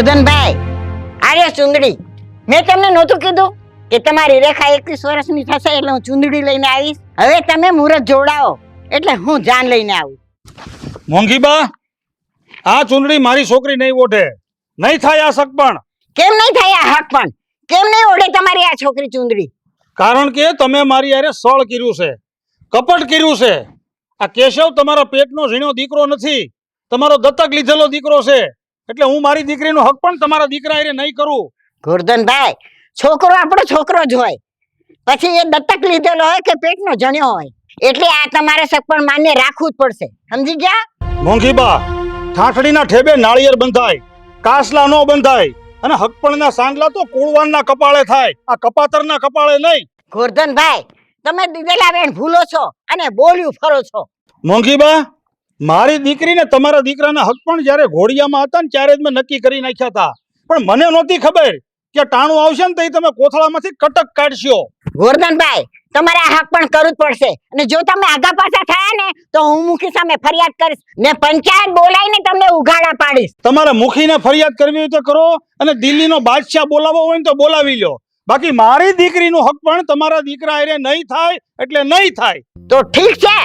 ગોરધનભાઈ આર્ય ચુંદડી. મેં તમને નહોતું કીધું કે તમારી રેખા એકવીસ વર્ષની થશે એટલે હું ચુંદડી લઈને આવીશ. હવે તમે મુહૂર્ત જોડાવો એટલે હું જાન લઈને આવું. મોંઘીબા આ ચુંદડી મારી છોકરી નહીં ઓઢે. નહીં થાય આ પણ. કેમ નહીં થાય આ હક પણ? કેમ નહીં ઓઢે તમારી આ છોકરી ચુંદડી? કારણ કે તમે મારી યારે સળ કર્યું છે કપટ કર્યું છે. આ કેશવ તમારા પેટનો ઝીણો દીકરો નથી. તમારો દત્તક લીધેલો દીકરો છે. એટલે હું મારી દીકરીનો હક પણ તમારા દીકરા એ નહીં કરું. ગોરધનભાઈ છોકરો આપણો છોકરો જ હોય. પછી એ દત્તક લીધેલો હોય કે પેટનો જણ્યો હોય. એટલે આ તમારે સગપણ માન્ય રાખવું જ પડશે. સમજી ગયા? મોંઘીબા ઠાઠડીના ઠેબે નાળિયેર બંધાય કાસલા નો બંધાય અને હકપણના સાંગલા તો કુળવાનના કપાળે થાય. આ કપાતરના કપાળે નહીં. ગોરધનભાઈ તમે દીધેલા બેન ભૂલો છો અને બોલ્યું ફરો છો. મોંઘીબા મારી દીકરીને તમારા દીકરાના હક પણ જ્યારે ઘોડિયામાં હતા ને ત્યારે જ મેં નક્કી કરી નાખ્યા હતા. પણ મને નહોતી ખબર કે ટાણું આવશે ને તો તમે કોથળામાંથી કટક કાઢશો. ગોરધનભાઈ તમારે આ હક પણ કરવું જ પડશે. અને જો તમે આગા પાછા થયા ને તો હું મુખી સામે ફરિયાદ કરીશ. ને પંચાયત બોલાવીને તમને ઉઘાડા પાડીશ. તમારે મુખીને ફરિયાદ કરવી હોય તો કરો અને દિલ્હીનો બાદશાહ બોલાવવો હોય તો બોલાવી લો. બાકી મારી દીકરીનો હક પણ તમારા દીકરા એને નહીં થાય એટલે નહીં થાય. તો ઠીક છે.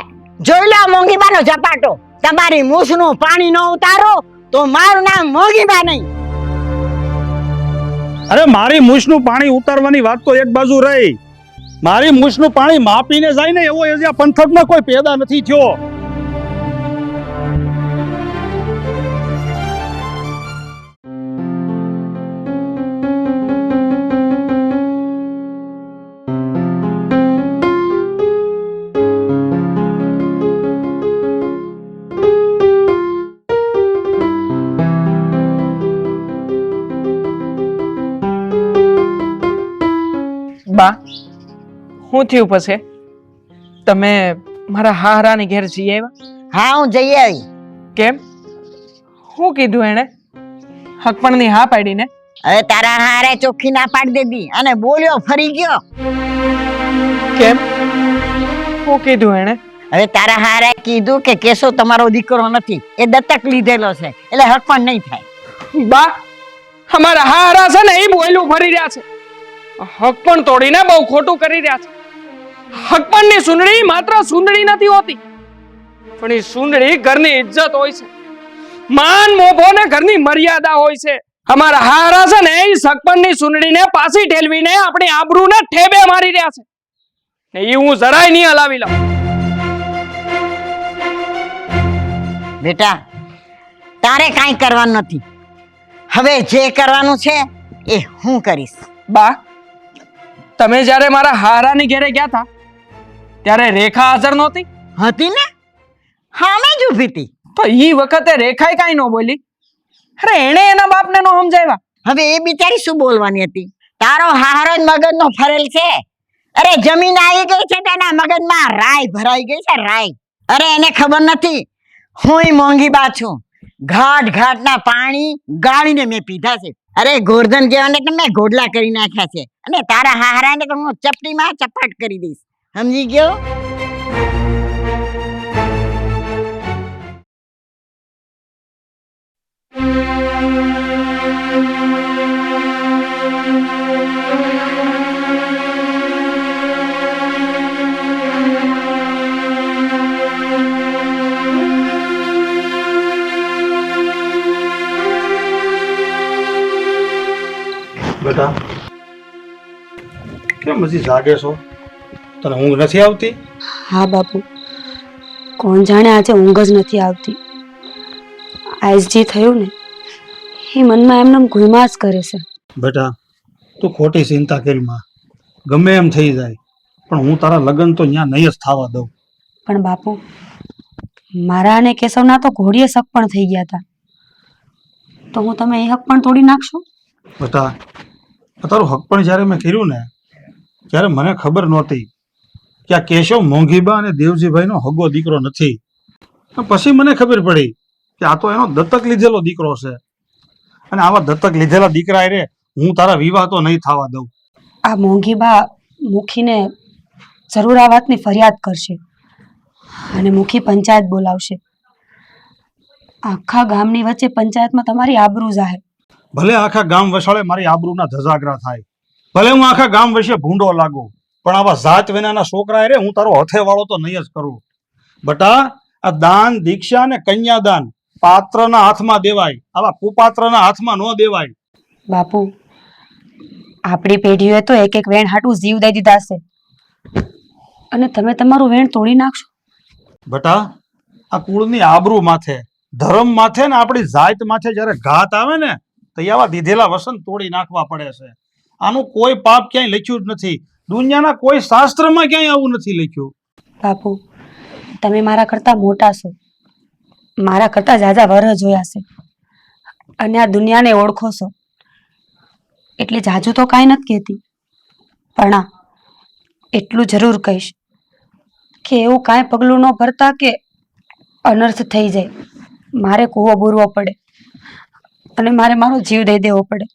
જોઈ લો મોંઘીબાનો ઝપાટો. તમારી મૂછનું પાણી ન ઉતારો તો મારું નામ મોંઘીબા નહીં. અરે, મારી મૂછનું પાણી ઉતારવાની વાત તો એક બાજુ રહી. મારી મૂછનું પાણી માપીને જાય ને એવો એ જ્યાં પંથકમાં કોઈ પેદા નથી થયો. બા શું થયું પછી? તમે મારા હારાની ઘેર જઈ આવ્યા? હા હું જઈ આવી. કેમ? શું કીધું એણે? હકપણની હા પાડીને? હવે તારા હારે ચોખ્ખી ના પાડી દીધી અને બોલ્યો ફરી ગયો. કેમ? શું કીધું એણે? હવે તારા હારે કીધું કે કેશો તમારો દીકરો નથી. એ દત્તક લીધેલો છે એટલે હકપણ નહીં થાય. બા અમારા હારા છે ને એ બોલ્યું ફરી રહ્યા છે. હક પણ તોડીને બહુ ખોટું કરી રહ્યા છે. હકપણની સુંદડી માત્ર સુંદડી નથી હોતી પણ એ સુંદડી ઘરની ઇજ્જત હોય છે. માન મોભો ને ઘરની મર્યાદા હોય છે. અમારા હારા છે ને એ સગપણની સુંદડીને પાછી ઠેલવીને આપણી આબરૂને ઠેબે મારી રહ્યા છે. ને એ હું જરાય નહીં હલાવી લઉં. બેટા તારે કાંઈ કરવાનું નથી. હવે જે કરવાનું છે એ હું કરીશ. બા તમે જ્યારે મારા હારાની ઘેરે ગયા હતા ત્યારે રેખા હાજર નહોતી? હતી ને? હા મેં જ ઊભી હતી. તો ઈ વખતે રેખાએ કાંઈ ન બોલી? અરે એણે એના બાપને નો સમજાવ્યા. હવે એ બિચારી શું બોલવાની હતી? તારો હારો જ મગજનો ફરેલ છે. અરે જમીન આવી ગઈ છે તેના મગજમાં. રાય ભરાઈ ગઈ છે રાય અરે એને ખબર નથી. હું મોંઘી બા છું. ઘાટ ઘાટના પાણી ગાળીને મેં પીધા છે. અરે ગોરધન કહેવાને મેં ઘોડલા કરી નાખ્યા છે. અને તારા હારાને તો હું ચપટીમાં ચપાટ કરી દઈશ. સમજી ગયો? કેમ હજી જાગે છો? તને ઊંઘ નથી આવતી? હા બાપુ. કોણ જાણે આજે ઊંઘ જ નથી આવતી. આજ જે થયું ને એ મનમાં એમને ઘુમાસ કરે છે. બેટા તું ખોટી ચિંતા કરી માં. ગમે એમ થઈ જાય પણ હું તારા લગ્ન તો ત્યાં નહીં જ થવા દઉં. પણ બાપુ મારા અને કેશવના તો ઘોડીએ શક પણ થઈ ગયા હતા તો હું તમે એ હક પણ તોડી નાખશો? બેટા તારો હક પણ જ્યારે મેં કર્યું ને ત્યારે મને ખબર નહોતી કે આ કેશવ મોંઘીબા અને દેવજીભાઈનો હગો દીકરો નથી પછી મને ખબર પડી કે આ તો એનો દત્તક લીધેલો દીકરો છે. અને આવા દત્તક લીધેલા દીકરા રે હું તારા વિવાહ તો નહીં થવા દઉં. આ મોંઘીબા મુખીને જરૂર આ વાતની ફરિયાદ કરશે અને મુખી પંચાયત બોલાવશે. આખા ગામની વચ્ચે પંચાયતમાં તમારી આબરૂ જાહેર ભલે આખા ગામ વસાળે મારી આબરૂના ધજાગરા થાય. ભલે હું આખા ગામ વિશે ભૂંડો લાગુ પણ આવા જાત વિનાના છોકરા રે હું તારો હથે વાળો તો નહીં જ કરું. બટા આ દાન દીક્ષા અને કન્યાદાન પાત્રના હાથમાં દેવાય આવા કુપાત્રના હાથમાં ન દેવાય. બાપુ આપણી પેઢીઓએ તો એક એક વેણ હાટું જીવ દઈ દીધા છે. અને તમે તમારું વેણ તોડી નાખશો? બટા આ કુળની આબરૂ માથે ધર્મ માથે ને આપણી જાત માથે જ્યારે ઘાત આવે ને તો આવા દીધેલા વસન તોડી નાખવા પડે છે. આનું કોઈ પાપ ક્યાંય લખ્યું જ નથી. દુનિયાના કોઈ શાસ્ત્રમાં ક્યાંય આવું નથી લખ્યું. બાપુ તમે મારા કરતા મોટા છો. મારા કરતા જાજા વર જોયા છે. અને આ દુનિયાને ઓળખો છો. એટલે જાજુ તો કાંઈ નથી કહેતી. પણ હા એટલું જરૂર કહીશ કે એવું કાંઈ પગલું ન ભરતા કે અનર્થ થઈ જાય. મારે કૂવો બૂરવો પડે. અને મારે મારો જીવ દઈ દેવો પડે.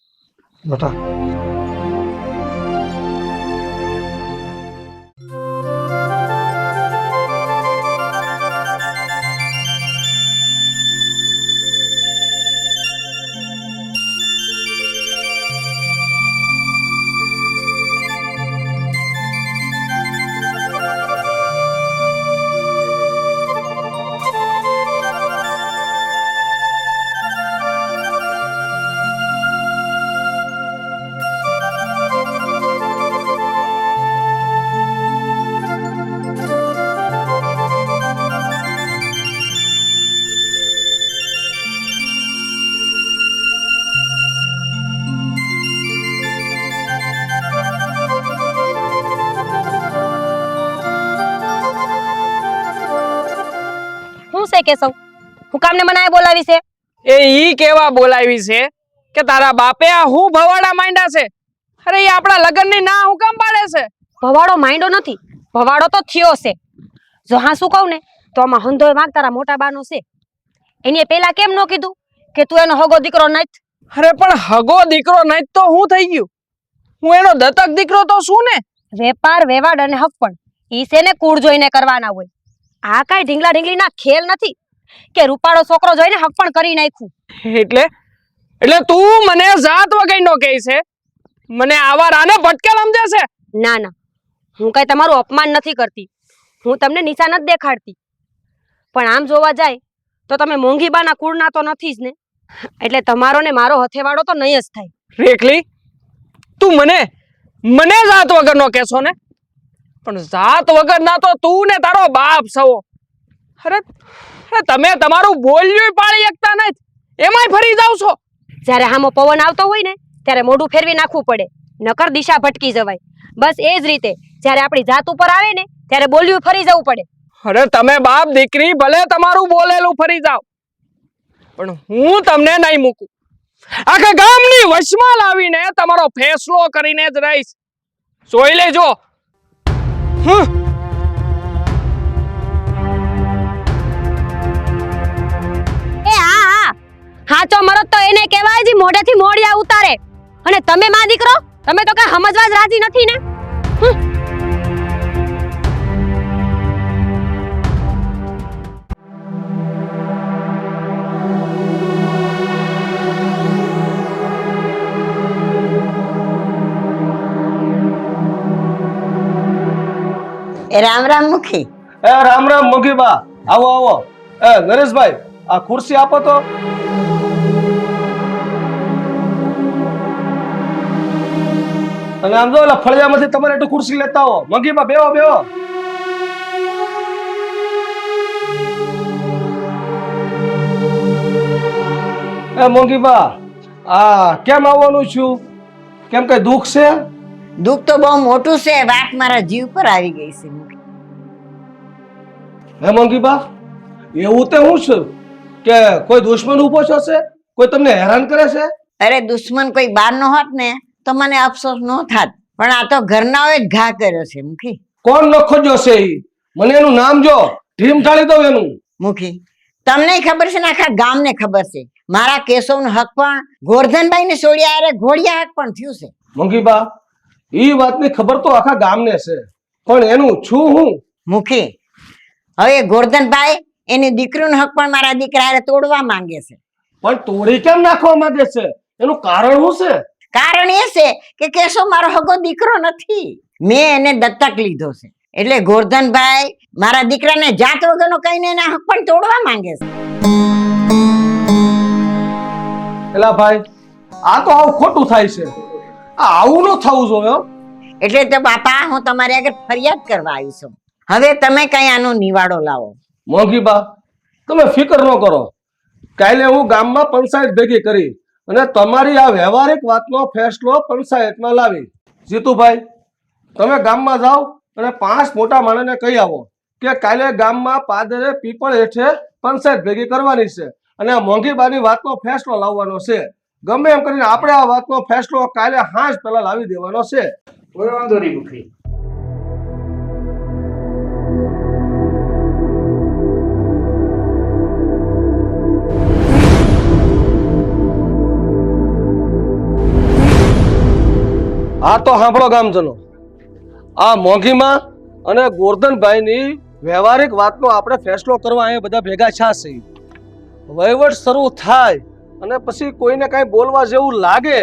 બટા કેશવ હું કામને મનાય બોલાવી છે? એ ઈ કેવા બોલાવી છે કે તારા બાપે આ હું ભવાડા માંડ્યા છે? અરે એ આપણા લગ્નની ના હું કામ પાડે છે? ભવાડો માંડો નથી. ભવાડો તો થયો છે. જો હા શું કહું ને તો આમાં હંધોય વાંક તારા મોટા બાનો છે. એને પેલા કેમ ન કીધું કે તું એનો હગો દીકરો નથી? અરે પણ હગો દીકરો નહીં તો હું થઈ ગયું? હું એનો દત્તક દીકરો તો શું ને? વેપાર વેવાડ અને હફપણ ઈ છે ને કુળ જોઈને કરવાના હોય. આ કાંઈ ઢીંગલા ઢીંગલીના ખેલ નથી કે રૂપાળો છોકરો જોઈને હફપણ કરી નાખ્યું? એટલે એટલે તું મને જાત વગરનો કહે છે? મને આવા રાને ભટકે સમજે છે? ના ના. હું કાંઈ તમારું અપમાન નથી કરતી. હું તમને નિશાન જ દેખાડતી. પણ આમ જોવા જાય તો તમે મોંઘીબાના કુળના તો નથી જ ને? એટલે તમારો ને મારો હથેવાળો તો નહીં જ થાય. રેખલી તું મને મને જાત વગરનો કહેશો ને? પણ જાત વગરના તો તું ને તારો બાપ સવો અરે અરે તમે તમારું બોલ્યું પાળી એકતા નથી એમાંય ફરી જાવ છો. જ્યારે હામો પવન આવતો હોય ને ત્યારે મોઢું ફેરવી નાખવું પડે. નકર દિશા ભટકી જવાય. બસ એ જ રીતે જ્યારે આપણી જાત ઉપર આવે ને ત્યારે બોલ્યું ફરી જવું પડે. અરે તમે બાપ દીકરી ભલે તમારું બોલેલું ફરી જાવ પણ હું તમને નહીં મૂકું. આખા ગામની વશમાં લાવીને તમારો ફેસલો કરીને જ રહીશ. જોઈ લેજો. હમ. એ હા હા. હાચો મરદ તો એને કહેવાય જે મોઢેથી મોડિયા ઉતારે. અને તમે માં દીકરો, તમે તો કઈ સમજવા જ રાજી નથી ને? એ રામ રામ મુખી. એ રામ રામ મોગીબા આવો આવો. એ નરેશભાઈ, આ ખુરશી આપો તો. અને આમ જો ફળિયામાંથી તમારે એટલું ખુરશી લેતા આવો. મોગીબા બેવો બેવો એ મોગીબા આ કેમ આવવાનું છું? કેમ કઈ દુઃખ છે? દુઃખ તો બહુ મોટું છે વાત મારા જીવ પર આવી ગઈ છે. હે મંગી બા એવું તે હું છું કે કોઈ દુશ્મન ઊભો છે કોઈ તમને હેરાન કરે છે? અરે દુશ્મન કોઈ બાર નો હોત ને તો મને અફસોસ ન થાત. પણ આ તો ઘરનાઓએ જ ઘા કર્યો છે મુખી. કોણ નખો જોશે ઈ? મને એનું નામ જો ઢીમ ઠાળી દઉં એનું. મુખી તમને ખબર છે ને આખા ગામને ખબર છે? મારા કેશવનો હક પણ ગોરધનભાઈ ને સોડિયા અરે ઘોડિયા હક પણ થયું છે. મોંઘીબા ઈ વાતની ખબર તો આખા ગામને છે. પણ એનું છું હું? મુખી હવે ગોરધનભાઈ એની દીકરીનો હક પણ મારા દીકરાએ તોડવા માંગે છે. પણ તોડી કેમ નાખવા માંગે છે? એનું કારણ શું છે? કારણ એ છે કે કેશો મારો હગો દીકરો નથી. મેં એને દત્તક લીધો છે. એટલે ગોરધનભાઈ મારા દીકરાને જાત વગરનો કહીને એના હક પણ તોડવા માંગે છે. એલા ભાઈ આ તો આવું ખોટું થાય છે. આવું ન થવું જોઈએ એટલે તો બાપા હું તમારી આગળ ફરિયાદ કરવા આવી છું. હવે તમે કઈ આનો નિવાડો લાવો. મોંઘી બા તમે ફિકર ન કરો. કાલે હું ગામમાં પંચાયત ભેગી કરી અને તમારી આ વ્યવહારિક વાતનો ફેસલો પંચાયતમાં લાવી. જીતુભાઈ તમે ગામમાં જાઓ અને પાંચ મોટા માણસને કહી આવો કે કાલે ગામમાં પાદરે પીપળ હેઠે પંચાયત ભેગી કરવાની છે અને આ મોંઘી બાની વાતનો ફેસલો લાવવાનો છે. ગમે એમ કરીને આપણે આ વાતનો ફેસલો કાલે હાજ પહેલા લાવી દેવાનો છે. કોઈ વાંધો નહીં મુખી હા તો સાંભળો ગામજનો. આ મોંઘીમાં અને ગોરધનભાઈની વ્યવહારિક વાતનો આપણે ફેસલો કરવા અહીંયા બધા ભેગા છાશે વહીવટ શરૂ થાય અને પછી કોઈને કાંઈ બોલવા જેવું લાગે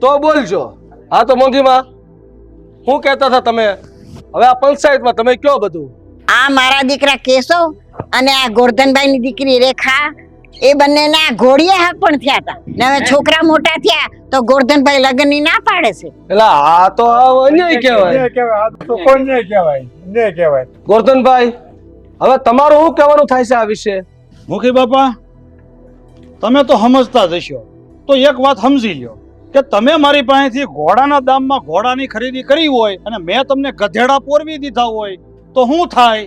તો બોલજો. હા તો મોંઘીમાં? હું કહેતા હતા તમે હવે આ પંચાયતમાં તમે કયો બધું? આ મારા દીકરા કેશવ અને આ ગોરધનભાઈની દીકરી રેખા એ બંનેના ઘોડિયા હક પણ થયા હતા. ને હવે છોકરા મોટા થયા તો ગોરધનભાઈ લગ્નની ના પાડે છે. એટલે આ તો અન્યાય કહેવાય. કહેવાય આ તો કોઈ કહેવાય નહીં કહેવાય. ગોરધનભાઈ હવે તમારું શું કહેવાનું થાય છે આ વિશે? મુખી બાપા તમે તો સમજતા જ હશો. તો એક વાત સમજી લ્યો કે તમે મારી પાસેથી ઘોડાના દામમાં ઘોડાની ખરીદી કરી હોય અને મેં તમને ગધેડા પોરવી દીધા હોય તો શું થાય?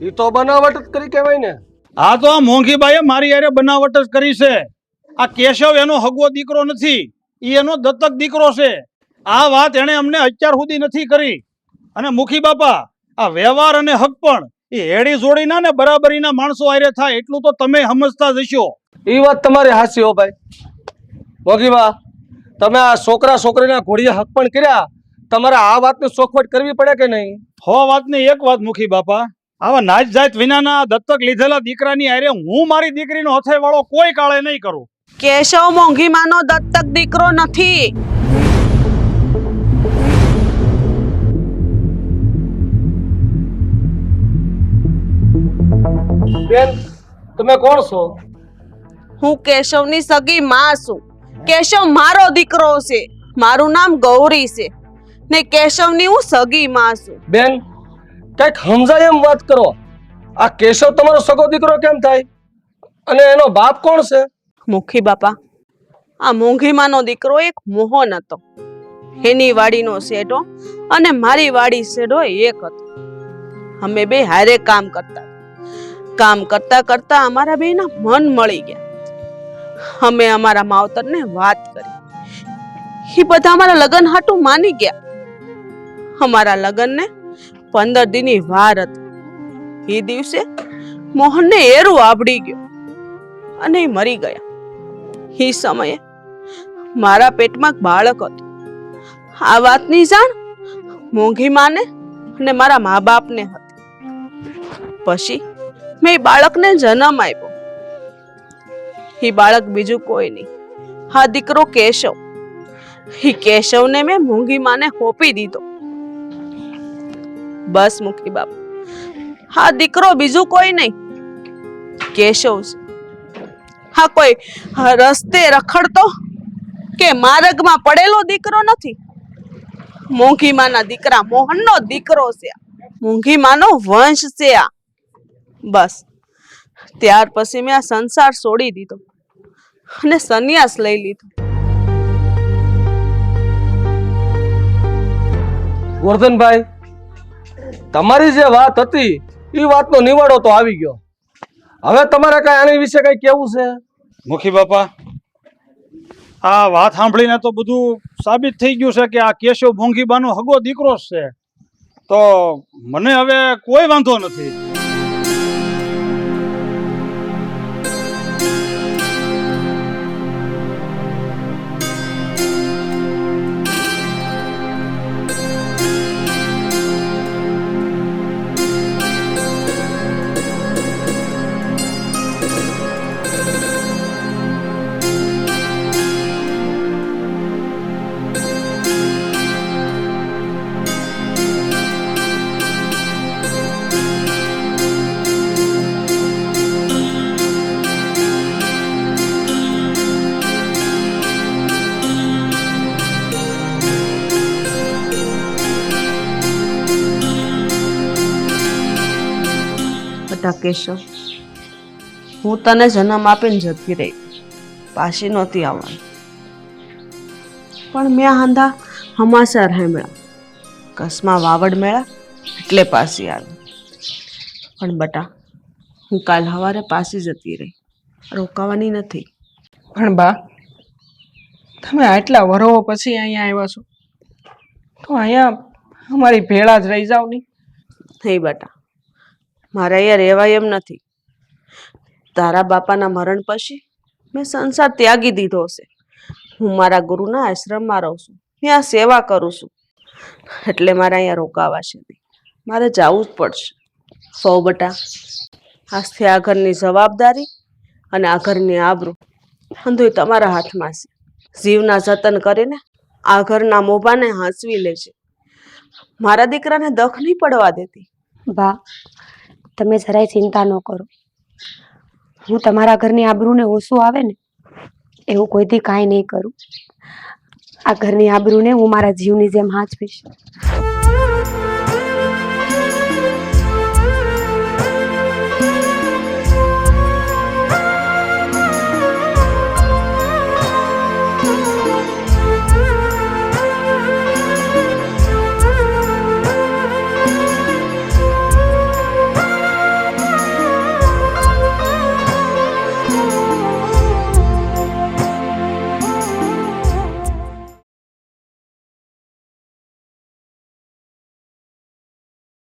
એ તો બનાવટ જ કરી કહેવાય ને. આ તો આ મોંઘીબાઈએ મારી યારે બનાવટ જ કરી છે. આ કેશવ એનો હગવો દીકરો નથી એ એનો દત્તક દીકરો છે. આ વાત એણે અમને અત્યાર સુધી નથી કરી. અને મુખી બાપા આ વ્યવહાર અને હક પણ એ હેડી જોડીના ને બરાબરીના માણસો આરે થાય એટલું તો તમે સમજતા જ હશો. એ વાત તમારી હાસી હો ભાઈ. મોગીબા તમે આ છોકરા છોકરીના ઘોડીએ હક પણ કર્યા તમારે આ વાતની ચોખવટ કરવી પડે કે નહીં? હો વાતની એક વાત મુખી બાપા. આવા નાચ જાત વિનાના દત્તક લીધેલા દીકરાની આરે હું મારી દીકરીનો હથે વાળો કોઈ કાળે નહીં કરું. કેશવ મોંઘીમાનો દત્તક દીકરો નથી. બેન તમે કોણ છો? હું કેશવની સગી માં છું. કેશવ મારો દીકરો છે. મારું નામ ગૌરી છે. ને કેશવની હું સગી માં છું. બેન કંઈક સમજાય એમ વાત કરો. આ કેશવ તમારો સગો દીકરો કેમ થાય? અને એનો બાપ કોણ છે? મુખી બાપા આ મોંઘીમાનો દીકરો એક મોહન હતો. એની વાડીનો શેઢો અને મારી વાડી શેઢો એક હતો. અમે બે હારે કામ કરતા કામ કરતા કરતા અમારા બેના મન મળી ગયા. અમે અમારા માવતરને વાત કરી. એ બધા અમારા લગ્ન હાટું માની ગયા. અમારા લગ્નને પંદર દિનની વાર હતી. એ દિવસે મોહનને એરું આવડી ગયો અને મરી ગયા. એ સમયે મારા પેટમાં બાળક હતું. આ વાતની જાણ મોંઘી માને અને મારા મા બાપને હતી. પછી મેં બાળકને જન્મ આપ્યો. એ બાળક બીજું કોઈ નહીં. હા, દીકરો કેશવ. હી કેશવને મેં મૂંગી માને હોપી દીધો. બસ મુખી બાપ. હા, દીકરો બીજું કોઈ નહીં. કેશવ છે. હા, કોઈ રસ્તે રખડતો કે માર્ગમાં પડેલો દીકરો નથી? મોંઘી માના દીકરા મોહનનો દીકરો છે. મોંઘી માનો વંશ છે આ. બસ. ત્યાર પછી મેં આ સંસાર છોડી દીધો. અને સંન્યાસ લઈ લીધો. ગોરધનભાઈ તમારી જે વાત હતી એ વાતનો નિવાડો તો આવી ગયો. હવે તમારે કઈ આની વિશે કઈ કેવું છે? મુખી બાપા આ વાત સાંભળીને તો બધું સાબિત થઈ ગયું છે કે આ કેશવ ભોંગીબાનો હગો દીકરો છે. તો મને હવે કોઈ વાંધો નથી. કેશવ. હું તને જન્મ આપીને જતી રહી. પાછી નહોતી આવવાની. પણ મેં હાંધા હમાસા રહેમળા કસમાં વાવડ મેળા એટલે પાછી આવી. પણ બટા હું કાલ સવારે પાછી જતી રહી. રોકાવાની નથી. પણ બા તમે આટલા વરો પછી અહીંયા આવ્યા છો. તો અહીંયા અમારી ભેળા જ રહી જાવ નહીં. નહીં બટા. મારે અહીંયા રહેવાય એમ નથી. તારા બાપાના મરણ પછી મેં સંસાર ત્યાગી દીધો છે હું મારા ગુરુના આશ્રમમાં રહું છું. ત્યાં સેવા કરું છું. એટલે મારે અહીંયા રોકાવાશે નહીં મારે જવું જ પડશે. સૌ બટા, આજથી આ ઘરની જવાબદારી અને આ ઘરની આબરૂ બધુંય તમારા હાથમાં છે. જીવના જતન કરીને આ ઘરના મોભાને હાંસવી લે છે મારા દીકરાને દખ નહીં પડવા દેતી. બા તમે જરાય ચિંતા ન કરો. હું તમારા ઘરની આબરૂને ઓછું આવે ને, એવું કોઈથી કાંઈ નહીં કરું. આ ઘરની આબરૂને હું મારા જીવની જેમ હાચવીશ.